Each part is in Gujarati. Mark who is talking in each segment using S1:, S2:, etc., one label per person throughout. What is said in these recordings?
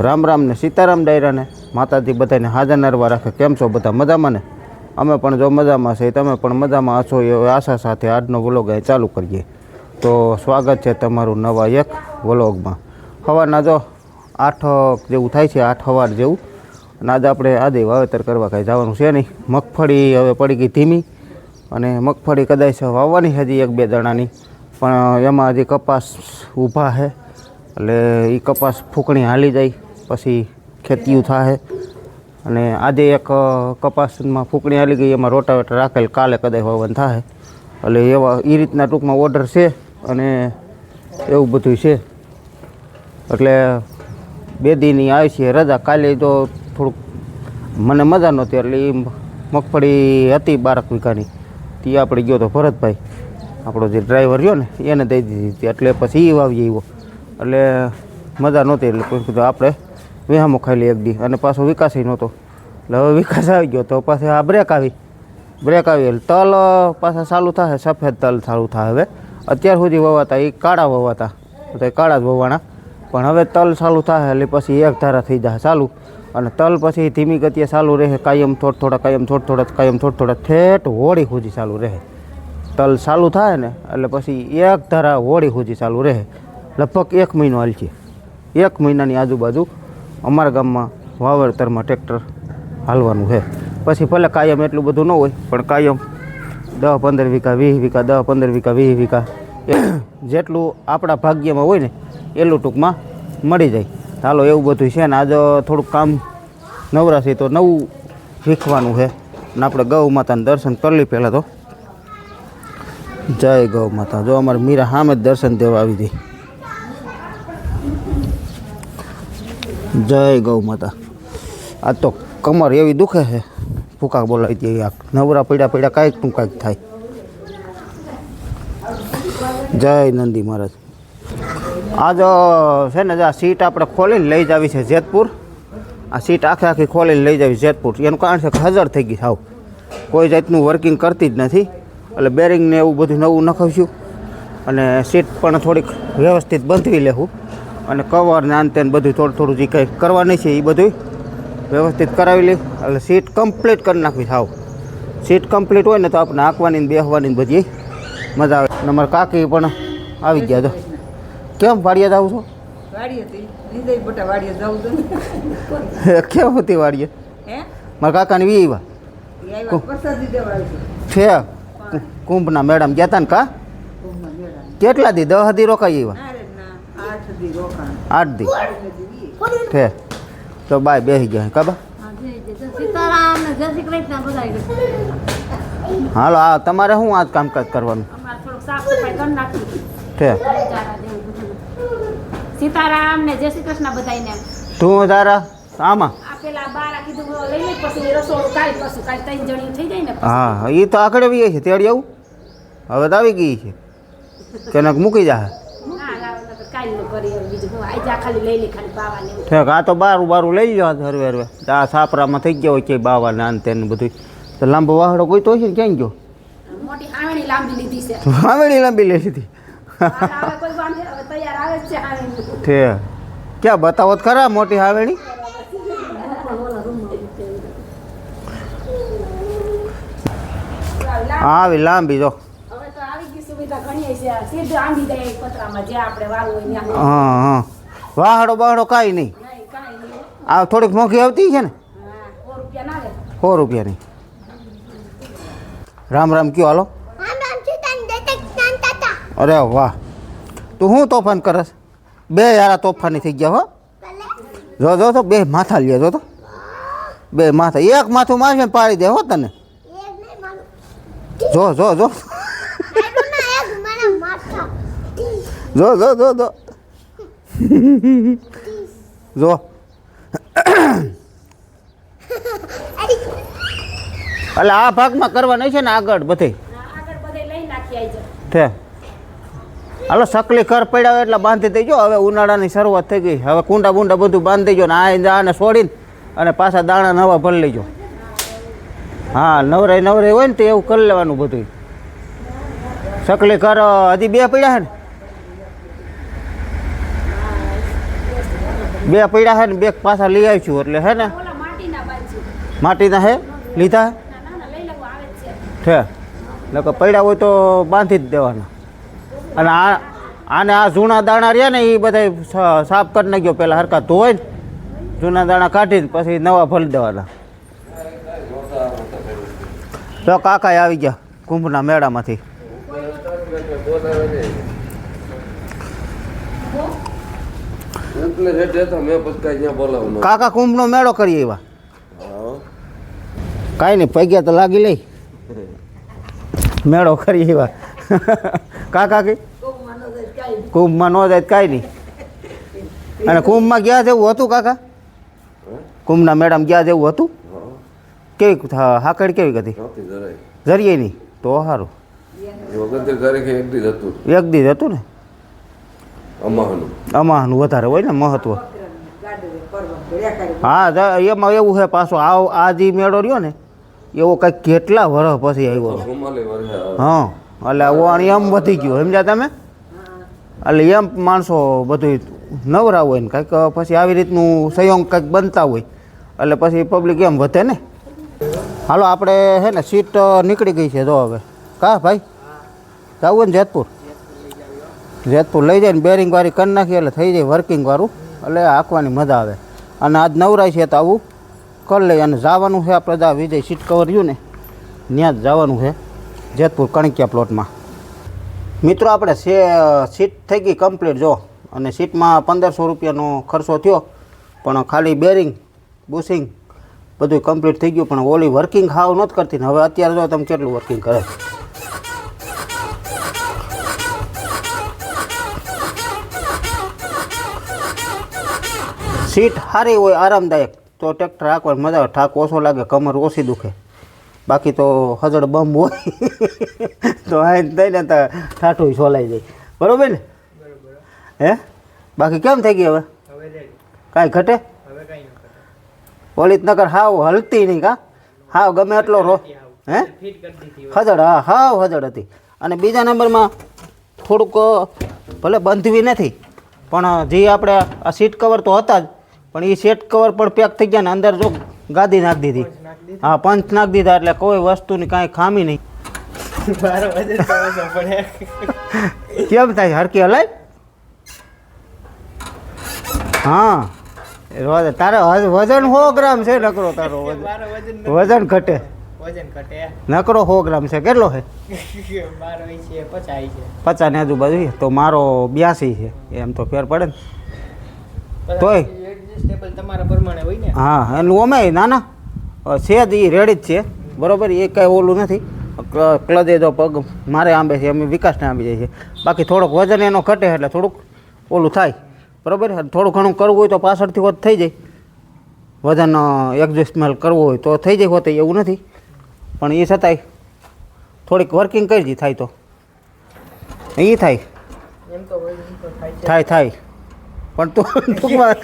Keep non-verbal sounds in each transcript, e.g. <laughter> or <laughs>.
S1: રામ રામ ને સીતારામ ડાયરાને માતાજી બધાને હાજર નરવા રાખે. કેમ છો બધા? મજામાં ને? અમે પણ જો મજામાં છે તમે પણ મજામાં હશો એ આશા સાથે આજનો વ્લોગ અહીં ચાલુ કરીએ. તો સ્વાગત છે તમારું નવા એક વ્લોગમાં. સવારના જો આઠ જેવું થાય છે, આઠ સવાર જેવું. અને આજે આપણે આજે વાવેતર કરવા કાંઈ જવાનું છે નહીં. મગફળી હવે પડી ગઈ ધીમી અને મગફળી કદાચ વાવવાની હજી એક બે જણાની પણ એમાં હજી કપાસ ઊભા છે એટલે એ કપાસ ફૂંકણી હાલી જાય. પછી ખેતીયું થાય અને આજે એક કપાસમાં ફૂંકણી આવી ગઈ, એમાં રોટાવેટર રાખેલ, કાલે કદાચ વાવન થાય એટલે એવા એ રીતના ટૂંકમાં ઓર્ડર છે અને એવું બધું છે. એટલે બે દીની આવી છે રજા. કાલે તો થોડુંક મને મજા નહોતી, એટલે એ મગફળી હતી બારક વીઘાની. તે આપણે ગયો તો ભરતભાઈ. આપણો જે ડ્રાઈવર રહ્યો ને, એને દઈ દીધી હતી. એટલે પછી એ વાવી આવ્યો એટલે મજા નહોતી, એટલે આપણે વેહામો ખાલી એક દી. અને પાછો વિકાસ નહોતો. એટલે હવે વિકાસ આવી ગયો. તો પાછી આ બ્રેક આવી. બ્રેક આવી. એટલે તલ પાછા ચાલુ થાય સફેદ તલ ચાલુ થાય હવે. અત્યાર સુધી વવાતા એ કાળા વવાતા. બધા કાળા જ વવાણા. પણ હવે તલ ચાલુ થાય એટલે પછી એક ધારા થઈ જાય ચાલુ. અને તલ પછી ધીમી ગતિએ ચાલુ રહે. કાયમ થોડ થોડા, કાયમ થોડ થોડા, કાયમ થોડ થોડા. ઠેઠ હોળી સુધી ચાલુ રહે. તલ ચાલુ થાય ને, એટલે પછી એક ધારા હોળી સુધી ચાલુ રહે. લગભગ એક મહિનો હાલ છે. એક મહિનાની આજુબાજુ અમારા ગામમાં વાવેતરમાં ટ્રેક્ટર હાલવાનું છે. પછી ભલે કાયમ એટલું બધું ન હોય, પણ કાયમ દસ પંદર વીઘા, વીસ વીઘા દસ પંદર વીઘા, વીસ વીઘા જેટલું આપણા ભાગ્યમાં હોય ને, એટલું ટૂંકમાં મળી જાય. ચાલો એવું બધું છે ને, આજે થોડુંક કામ નવરાશી તો નવું શીખવાનું છે. ને આપણે ગૌ માતાને દર્શન કરી પહેલાં તો. જય ગૌ માતા. જો અમારે મીરા સામે જ દર્શન દેવા આવી હતી જય ગૌ માતા. આ તો કમર એવી દુખે છે. ફૂકા બોલાવી દે આ નવરા પડ્યા પડ્યા કાંઈકનું કાંઈક થાય. જય નંદી મહારાજ. આજ છે ને, આ સીટ આપણે ખોલીને લઈ જાવી છે જેતપુર. આ સીટ આખે આખી ખોલીને લઈ જાવી જેતપુર. એનું કારણ છે કે હજાર થઈ ગઈ સાવ કોઈ જાતનું વર્કિંગ કરતી જ નથી. એટલે બેરિંગને એવું બધું નવું નખાવ્યું અને સીટ પણ થોડીક વ્યવસ્થિત બંધવી લેવું. અને કવર ને આંતે બધું થોડું થોડું જે કંઈ કરવાની છે એ બધું વ્યવસ્થિત કરાવી લઈ એટલે સીટ કમ્પ્લીટ કરી નાખવી સાવ સીટ કમ્પ્લીટ હોય ને તો આપણે હાંકવાની બેસવાની બધી મજા આવે. અને અમારા કાકી પણ આવી ગયા તો કેમ વાડિયા જાવ છો?
S2: વાડીએ હતી. વાડીએ જવું ને <laughs>
S1: કેમ હતી વાડિયા મારા કાકાને વી આવ્યું છે. કુંભના મેડમ ગયા હતા ને કા? કેટલા દી? દહ દી રોકાઈ આવ્યા
S2: આઠ દી.
S1: ઠે. તો બાય બેસી ગયા કબા હાલો આ તમારે શું આજ કામકાજ કરવાનું?
S3: ઠે. સીતારામ ને જય શ્રી કૃષ્ણ બધાને
S1: તું તારા આમાં?
S3: હા
S1: એ તો આગળ આવી છે તેડી આવું? હવે તો આવી ગઈ છે. કેનક મૂકી જા
S3: કાલનું કરી હવે બીજું હું આજા ખાલી લઈ લે ખાલી બાવાને એવું.
S1: ઠેક આ તો બારું બારું લઈ લો હરવે હરવે. આ સાપરામાં થઈ ગયો હોય કે બાવા ને આન તેન બધું. તો લાંબો વાહડો કોઈ તો છે ને ક્યાં ગયો?
S3: મોટી હાવણી લાંબી લીધી છે.
S1: આવેલી લાંબી લઈ લીધી. ઠે ક્યાં બતાવો ખરા મોટી હાવેણી? આવી લાંબી જો. હા હા. વાહડો બાહડો કાંઈ નહીં. આ થોડીક મોંઘી આવતી છે ને?
S3: સો રૂપિયા ના
S1: રૂપિયાની. રામ રામ કયો હાલો. અરે વાહ. તું શું તોફાન કરસ બે યારા તોફાની થઈ ગયા હો. જો જો તો બે માથા લે જો તો બે માથા. એક માથું મારશે પાડી દે હો તને. જો જો જો. જો જો જો જો. જો. એટલે આ ભાગમાં કરવા છે ને આગળ બધે. છે હાલો, સકલી કર પડ્યા એટલે બાંધી દેજો. હવે ઉનાળાની શરૂઆત થઈ ગઈ. હવે કુંડા બુંડા બધું બાંધી દેજો ને આ આને છોડીને અને પાછા દાણા નવા ભરી લેજો. હા, નવરાઈ નવરાઈ હોય ને તો એવું કરી લેવાનું બધું સકલી કર હજી બે પડ્યા છે ને? બે પૈડા છે ને બે પાછા લઈ આવીશું એટલે હે ને?
S3: માટીના
S1: હે? લીધા?
S3: છે.
S1: નકર પૈડા હોય તો બાંધી જ દેવાના. અને આ આને આ જૂના દાણા રહ્યા ને એ બધા સાફ કરી નાખ્યો પહેલાં હરકા ધોઈ ને જૂના દાણા કાઢીને પછી નવા ભરી દેવાના. તો કાકા આવી ગયા કુંભના મેળામાંથી.
S4: એટલે રેટ હતો મેં પછી કાંઈ ત્યાં બોલાવું
S1: કાકા કુંભનો મેળો કરી એવા
S4: હા.
S1: કાંઈ નહીં પૈગ્યા તો લાગી લઈ. મેળો કરીએ એવા કાકા કે? કુંભમાં ન જાય કાંઈ નહીં. અને કુંભમાં ગયા જેવું હતું કાકા? કુંભના મેળામાં ગયા જેવું હતું? કેવી હાકડ કેવી હતી? જરીએ નહીં. તો સારું
S4: એક દી હતું
S1: ને?
S4: અમાહનું.
S1: અમાનું વધારે હોય ને મહત્વ. હા જ- એમાં એવું છે પાછો આ આ જે મેળો રહ્યો ને એવો કંઈક કેટલા વર્ષ પછી આવ્યો હા એટલે ઓવાણી એમ વધી ગયું સમજ્યા તમે? એટલે એમ માણસો બધું નવરા હોય ને કંઈક પછી આવી રીતનું સંયોગ કંઈક બનતા હોય. એટલે પછી પબ્લિક એમ વધે ને. હાલો આપણે છે ને સીટ નીકળી ગઈ છે જો હવે. કા ભાઈ? જવું ને જેતપુર? જેતપુર લઈ જાય ને બેરિંગ વાળી કરી નાખીએ એટલે થઈ જાય વર્કિંગ વાળું. એટલે હાંકવાની મજા આવે. અને આજ નવરાય છે તો આવું કરી લઈએ. અને જવાનું છે આપણે જા વિજય સીટ કવર રહ્યું ને ત્યાં જ જવાનું છે જેતપુર કણકિયા પ્લોટમાં મિત્રો, આપણે સીટ થઈ ગઈ કમ્પ્લીટ જો. અને સીટમાં પંદરસો રૂપિયાનો ખર્ચો થયો. પણ ખાલી બેરિંગ બુશિંગ બધું કમ્પ્લીટ થઈ ગયું. પણ ઓલી વર્કિંગ હાવ નહોતી કરતી ને. હવે અત્યારે જો તમે કેટલું વર્કિંગ કરે? છે. સીટ સારી હોય, આરામદાયક. તો ટ્રેક્ટર હાંકવાની મજા આવે, ઠાક ઓછો લાગે, કમર ઓછી દુખે. બાકી તો હજડ બમ હોય, <laughs> તો આ થઈને તો ઠાઠું સોલાઈ જાય. બરોબર ને? હે? બાકી કેમ થઈ ગઈ હવે? કાંઈ ઘટે? ઓલી નગર હાવ હલતી નહીં કા? હાવ ગમે એટલો રો હે? હજડ હા, હાવ હજડ હતી. અને બીજા નંબરમાં થોડુંક ભલે બંધવી નથી, પણ જે આપણે આ સીટ કવર તો હતા જ પણ એ સેટ કવર પણ પેક થઈ ગયા ને અંદર જો ગાદી નાખી દીધી. હા પંચ નાખી દીધા એટલે કોઈ વસ્તુની કાંઈ ખામી નહીં. <laughs> કેમ થાય? હરકી હલાય? હા. તારે વજન સો ગ્રામ છે નકરો તારો વજન. વજન ઘટે. નકરો સો ગ્રામ છે. કેટલો છે? પચાસ ને આજુબાજુ તો મારો બ્યાસી છે. એમ તો ફેર પડે ને. તોય?
S5: એડજસ્ટેબલ તમારા પ્રમાણે હોય ને?
S1: હા એટલે ઓમે ના ના છે જ એ રેડી જ છે. બરોબર એ કાંઈ ઓલું નથી. ક્લદે તો પગ મારે આંબે છે અમે વિકાસને આંબી જાય છે બાકી થોડોક વજન એનો ઘટે એટલે થોડુંક ઓલું થાય. બરોબર થોડું ઘણું કરવું હોય તો પાછળથી હોત થઈ જાય. વજન એડજસ્ટમેન્ટ કરવું હોય તો થઈ જાય હોત એવું નથી. પણ એ છતાંય થોડીક વર્કિંગ કરી દી થાય તો. એ થાય.
S5: થાય
S1: થાય. પણ તો ટૂંકમાં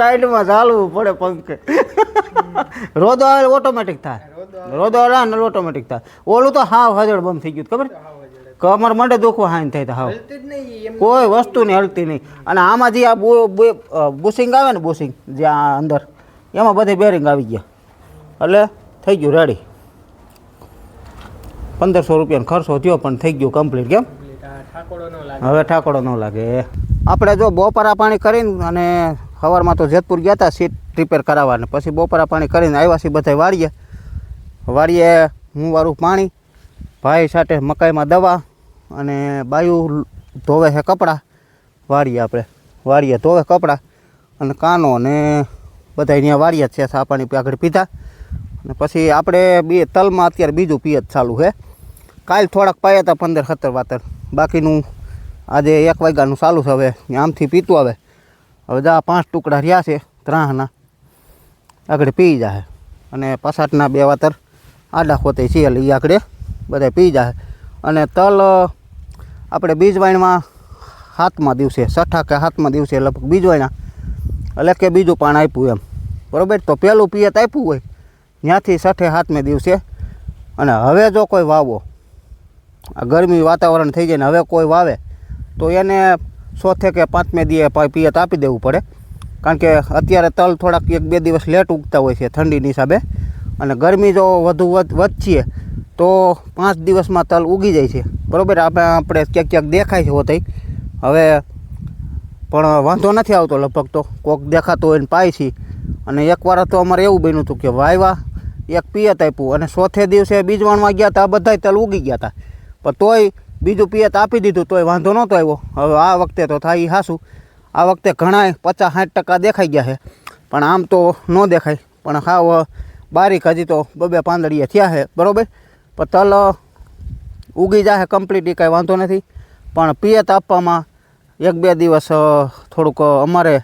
S1: સાઈડમાં ચાલવું પડે પંખે. રોદો આવે ઓટોમેટિક થાય. રોદો આવે ને ઓટોમેટિક થાય. ઓલું તો હાવ હજળ બંધ થઈ ગયું ખબર? કમર મંડે દુખવા હાઈન થાય હાવ. કોઈ વસ્તુ નહીં હલતી નહીં. અને આમાં જે આ બુશિંગ આવે ને બુશિંગ જે આ અંદર એમાં બધી બેરિંગ આવી ગયા. એટલે થઈ ગયું રેડી પંદરસો રૂપિયાનો ખર્ચો થયો પણ થઈ ગયું કમ્પ્લીટ કેમ? હવે ઠાકોડો ન લાગે. આપણે જો બપોરા પાણી કરીને અને સવારમાં તો જેતપુર ગયા હતા સીટ રિપેર કરાવવાને. પછી બપોરા પાણી કરીને આવ્યા છીએ બધા વાળીએ વાળીએ હું વાળું પાણી, ભાઈ સાથે મકાઈમાં દવા અને બાયું ધોવે છે કપડાં. વાળીએ આપણે. વાળીએ ધોવે કપડાં અને કાનો ને બધા અહીંયા વાળીએ છે. સા પાણી આગળ પીધા. અને પછી આપણે બે તલમાં અત્યારે બીજું પિયત ચાલુ છે. કાલ થોડાક પાયા હતા પંદર સત્તર વાતર. બાકીનું આજે એક વાગ્યાનું ચાલુ છે હવે. આમથી પીતું આવે. હવે જા, પાંચ ટુકડા રહ્યા છે ત્રાહના. આગળ પી જાય અને પસાટના બે વાતર આડા ખોતે છે એટલે એ આગળ બધા પી જાય અને તલ આપણે બીજવાણીમાં હાથમાં દિવસે, છઠ્ઠા કે હાથમાં દિવસે લગભગ બીજવાણા એટલે કે બીજું પાણ આપ્યું એમ. બરોબર? તો પહેલું પિયત આપ્યું હોય, ત્યાંથી છઠ્ઠે હાથમે દિવસે. અને હવે જો કોઈ વાવો, આ ગરમી વાતાવરણ થઈ જાય ને હવે કોઈ વાવે તો એને સોથે કે પાંચમે દીએ પિયત આપી દેવું પડે. કારણ કે અત્યારે તલ થોડાક એક બે દિવસ લેટ ઉગતા હોય છે ઠંડીની હિસાબે. અને ગરમી જો વધુ વધ વધશે તો પાંચ દિવસમાં તલ ઉગી જાય છે. બરાબર? આપણે આપણે ક્યાંક ક્યાંક દેખાય છે હોતઈ હવે પણ વાંધો નથી આવતો લગભગ તો. કોક દેખાતો હોય ને પાય છે. અને એકવાર તો અમારે એવું બન્યું હતું કે વાયવા એક પિયત આપ્યું અને ચોથે દિવસે બીજવાણમાં ગયા હતા બધાય તલ ઉગી ગયા હતા પણ તોય બીજું પિયત આપી દીધું તોય વાંધો નહોતો આવ્યો. હવે આ વખતે તો થાય ઈ હાસું. આ વખતે ઘણાય પચાસ સાઠ ટકા દેખાઈ ગયા છે. પણ આમ તો ન દેખાય. પણ હાવ બારીક હજી તો બબે પાંદડીએ થયા છે. બરાબર? પણ તલ ઉગી જાય કમ્પ્લીટ એ કાંઈ વાંધો નથી. પણ પિયત આપવામાં એક બે દિવસ અ, થોડુંક અ, અમારે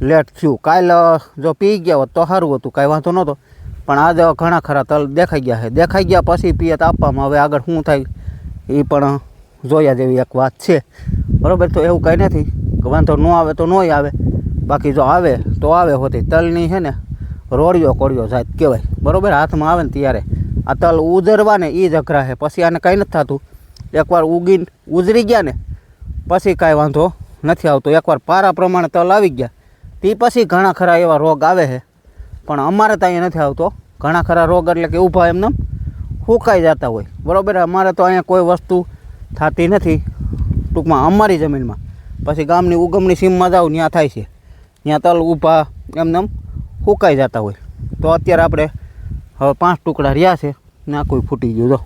S1: લેટ થયું. કાલ અ, જો પી ગયા હોત તો સારું હતું. કાંઈ વાંધો નહોતો. પણ આજ ઘણા ખરા તલ દેખાઈ ગયા છે. દેખાઈ ગયા પછી પિયત આપવામાં. હવે આગળ શું થાય? એ પણ જોયા જેવી એક વાત છે. બરાબર, તો એવું કંઈ નથી. કે વાંધો ન આવે તો નોય આવે. બાકી જો આવે, તો આવે હોતી. તલની છે ને રોડિયો કોડિયો જાત કહેવાય. બરાબર, હાથમાં આવે ને ત્યારે. આ તલ ઉજરવાને એ જ અઘરા છે. પછી આને કંઈ નથી થતું. એકવાર ઉગીને ઉજરી ગયા ને, પછી કાંઈ વાંધો નથી આવતો. એકવાર પારા પ્રમાણે તલ આવી ગયા, તે પછી ઘણા ખરા એવા રોગ આવે છે. પણ અમારે ત્યાં નથી આવતો. ઘણા ખરા રોગ એટલે કે ઊભા એમને સુકાઈ જતા હોય. બરાબર? અમારે તો અહીંયા કોઈ વસ્તુ થતી નથી. ટૂંકમાં અમારી જમીનમાં. પછી ગામની ઉગમની સીમમાં જાઓ ત્યાં થાય છે. ત્યાં તલ, ઊભા એમને સુકાઈ જતા હોય. તો અત્યારે આપણે હવે પાંચ ટુકડા રહ્યા છે. ને આ કોઈ ફૂટી ગયું. જો.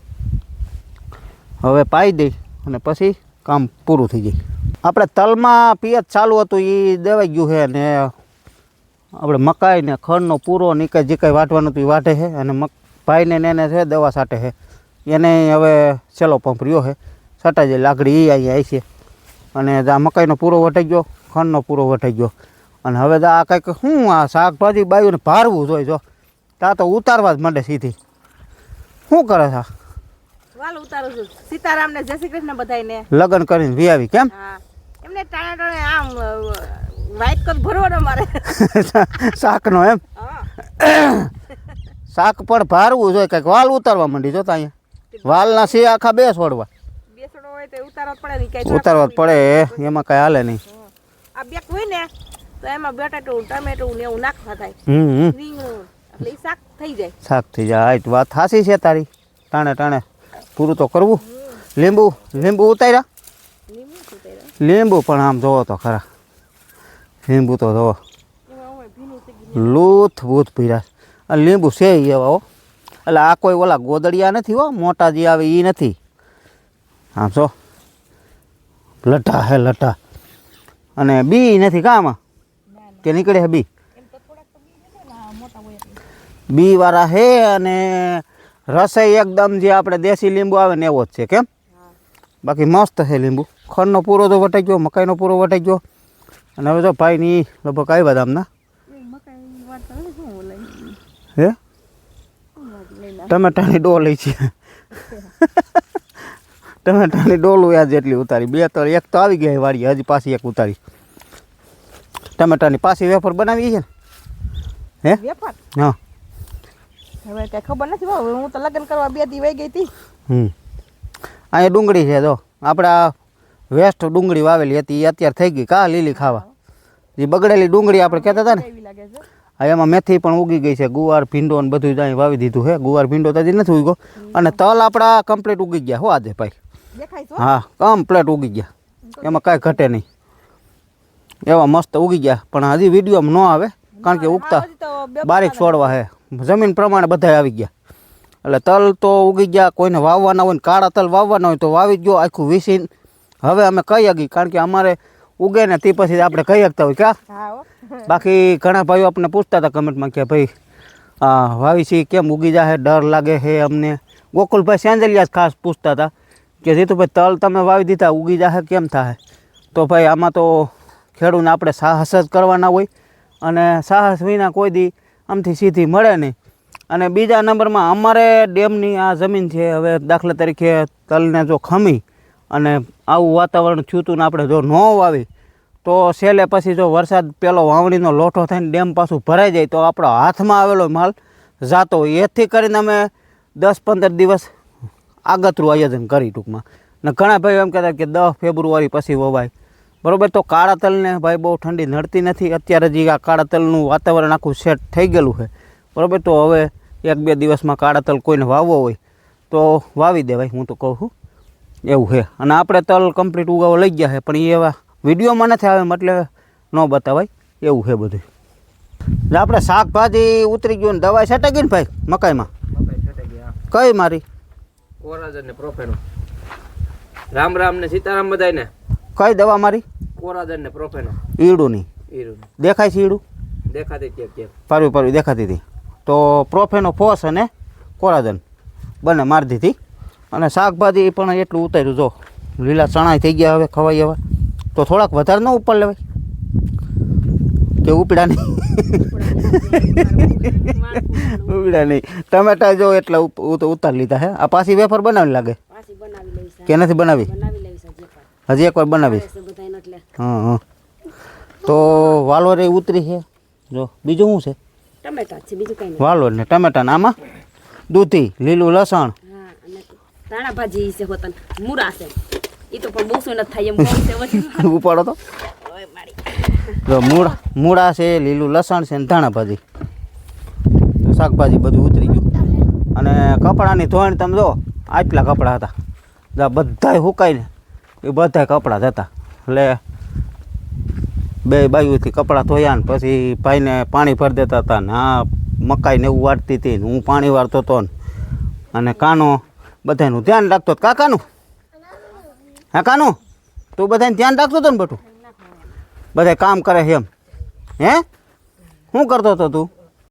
S1: હવે પાઈ દઈ અને પછી કામ પૂરું થઈ જાય. આપણે તલમાં પિયત ચાલુ હતું એ દેવાઈ ગયું છે ને આપણે મકાઈ ને ખડનો પૂરો ને ઈ જે કાંઈ વાટવાનું હતું એ વાટે છે અને મક ભાઈને ને એને છે દવા સાટે છે. એને હવે સેલો પંપ રહ્યો છે. સાટા જે લાકડી એ અહીંયા આવી છે. અને આ મકાઈનો પૂરો વટાઈ ગયો ખંડનો પૂરો વટાઈ ગયો. અને હવે તો આ કંઈક શું આ શાકભાજી બાયુને ભારવું જોઈએ જો. ત્યાં તો ઉતારવા જ માંડે સીધી. શું કરે છે આ?
S6: વાલ ઉતારું છું. સીતારામ ને જય શ્રી કૃષ્ણ બધાયને.
S1: લગ્ન કરીને વિયાવી કેમ?
S6: એમને ટાણે ટાણે આમ વાઇટ કર ભરવાનો મારે. <laughs>
S1: શાકનો એમ?
S6: હા. <coughs>
S1: શાક પણ ભારવું જોઈએ કંઈક વાલ ઉતારવા માંડી જોતા અહીંયા. વાલના સી આખા બે છોડવા.
S6: ઉતારવા જ પડે એમાં કઈ
S1: જ હાલે નહીં.
S6: આ બેક હોય ને તો એમાં બટાટું ટમેટું ને એવું નાખવા થાય.
S1: હમ હમ.
S6: રીંગણું એટલે શાક થઈ જાય.
S1: શાક થઈ જાય. આ વાત હાસી છે તારી. ટાણે ટાણે પૂરું તો કરવું. લીંબુ લીંબુ ઉતાર્યા?
S6: લીંબુ
S1: પણ આમ જોવો તો ખરા. લીંબુ તો જોવો. લૂથ બૂથ પીરા લીંબુ છે એવા હો. એટલે આ કોઈ ઓલા ગોદડિયા નથી હો. મોટા જે આવે એ નથી. આમ જો. લટા હે લટા. અને બી નથી કામાં કે નીકળે હે બી? બી વાળા હે અને રસોઈ એકદમ જે આપણે દેશી લીંબુ આવે ને એવો જ છે કેમ? બાકી મસ્ત છે લીંબુ. ખંડનો પૂરો તો વટાઈ ગયો મકાઈનો પૂરો વટાઈ ગયો. અને હવે જો ભાઈની લગભગ આવ્યા આમના. હે? ટમેટાની ડોલ છે. ટમેટાની ડોલું હોય જેટલી ઉતારી. બે તો એક તો આવી ગઈ વાળી હજી પાછી એક ઉતારી. ટમેટાની પાછી વેફર બનાવી છે ને? હે? હા.
S6: હવે કઈ ખબર નથી હવે હું તો લગ્ન કરવા બે દી વહી ગઈ હતી.
S1: હમ. અહીંયા ડુંગળી છે જો. આપણે વેસ્ટ ડુંગળી વાવેલી હતી એ અત્યારે થઈ ગઈ. કા લીલી ખાવા? જે બગડેલી ડુંગળી આપણે કહેતા હતા ને? એમાં મેથી પણ ઉગી ગઈ છે. ગુવાર ભીંડો ને બધું ત્યાં વાવી દીધું છે. ગુવાર ભીંડો તાજી નથી ઉગ્યો. અને તલ આપણા કમ્પ્લીટ ઉગી ગયા હો આજે ભાઈ.
S6: હો.
S1: હા કમ્પ્લીટ ઉગી ગયા. એમાં કાંઈ ઘટે નહીં. એવા મસ્ત ઉગી ગયા. પણ હજી વિડીયોમાં ન આવે કારણ કે ઉગતા બારીક છોડવા છે. જમીન પ્રમાણે બધા આવી ગયા. એટલે તલ તો ઉગી ગયા કોઈને વાવવાના હોય ને કાળા તલ વાવવાના હોય તો વાવી ગયો આખું વીસીને. હવે અમે કહી હગી કારણ કે અમારે ઉગે ને તે પછી આપણે કહી શકતા હોય ક્યાં બાકી ઘણા ભાઈઓ આપણને પૂછતા હતા કમેન્ટમાં કે ભાઈ આ વાવી છે કેમ ઉગી જાય ડર લાગે છે અમને? ગોકુલભાઈ સેન્જલિયા ખાસ પૂછતા હતા કે જીતુભાઈ તલ તમે વાવી દીધા ઉગી જાય કેમ થાય તો ભાઈ આમાં તો ખેડૂને આપણે સાહસ જ કરવાના હોય અને સાહસ વિના કોઈ દી આમથી સીધી મળે નહીં. અને બીજા નંબરમાં અમારે ડેમની આ જમીન છે હવે દાખલા તરીકે તલને જો ખમી અને આવું વાતાવરણ થયું ને આપણે જો ન વાવી, તો છેલ્લે પછી જો વરસાદ પેલો વાવણીનો લોઠો થઈને ડેમ પાછું ભરાઈ જાય, તો આપણો હાથમાં આવેલો માલ જાતો હોય. એથી કરીને અમે દસ પંદર દિવસ આગતરું આયોજન કરી ટૂંકમાં. ને ઘણા ભાઈઓ એમ કહેતા કે દસ ફેબ્રુઆરી પછી વવાય. બરાબર, તો કાળા તલને ભાઈ બહુ ઠંડી નડતી નથી. અત્યારે જે આ કાળા તલનું વાતાવરણ આખું સેટ થઈ ગયેલું છે. બરોબર, તો હવે એક બે દિવસમાં કાળા તલ કોઈને વાવવો હોય, તો વાવી દેવાય, હું તો કહું છું. એવું છે. અને આપણે તલ કમ્પ્લીટ ઉગાવવા લઈ ગયા છે પણ એ એવા વિડીયોમાં નથી આવે એટલે ન બતાવાય. એવું છે બધું. એટલે આપણે શાકભાજી ઉતરી ગયું ને દવાઈ છટે ગઈ ને ભાઈ મકાઈમાં? કઈ મારી?
S5: કોરાજન ને પ્રોફેનો. રામ રામ ને સીતારામ બધાય ને
S1: કઈ દવા મારી?
S5: કોરાજન ને પ્રોફેનો.
S1: ઈડું નહીં
S5: ઈડું
S1: દેખાય છે ઈડું?
S5: દેખાતી ક્યાંક ક્યાંક
S1: પારવી પારવી દેખાતી હતી. તો પ્રોફેનો ફોસ અને કોરાજન. બંને મારી દીધી. અને શાકભાજી પણ એટલું ઉતાર્યું જો. લીલા ચણાય થઈ ગયા હવે ખવાઈ હવે તો થોડાક વધારે ન ઉપર લેવાય. કે ઉપડા નહીં. ઉપડા નહીં. ટમેટા જો એટલે ઉતારી લીધા હે. આ પાછી વેફર બનાવી લાગે કે નથી બનાવી?
S3: હજી
S1: એકવાર. બનાવી હા હા. તો વાલોરે ઉતરી છે. જો બીજું શું છે? વાલોર ને ટમેટા ને આમાં દૂધી લીલું લસણ
S3: ધાણા ભાજી છે હોતન મૂરા છે. એ તો પણ બહુ નથી થાય એમ છે. <laughs>
S1: ઉપાડો તો. જો મૂળા મૂળા છે લીલું લસણ છે ને ધાણા ભાજી તો શાકભાજી બધું ઉતરી ગયું. અને કપડાની ધોઈને તમે જો આટલા કપડાં હતા. બધા બધાય હુકાઈને એ બધાય કપડાં જ હતા. એટલે બે બાજુથી કપડાં ધોયા ને પછી ભાઈને પાણી ભરી દેતા હતા ને આ મકાઈને એવું વાટતી હતી ને હું પાણી વાળતો હતો ને. અને કાનો બધાનું ધ્યાન રાખતો કાકાનું? હા, કાનું? તું બધાને ધ્યાન રાખતો હતો ને બટું? બધા કામ કરે એમ. હે? શું કરતો હતો તું?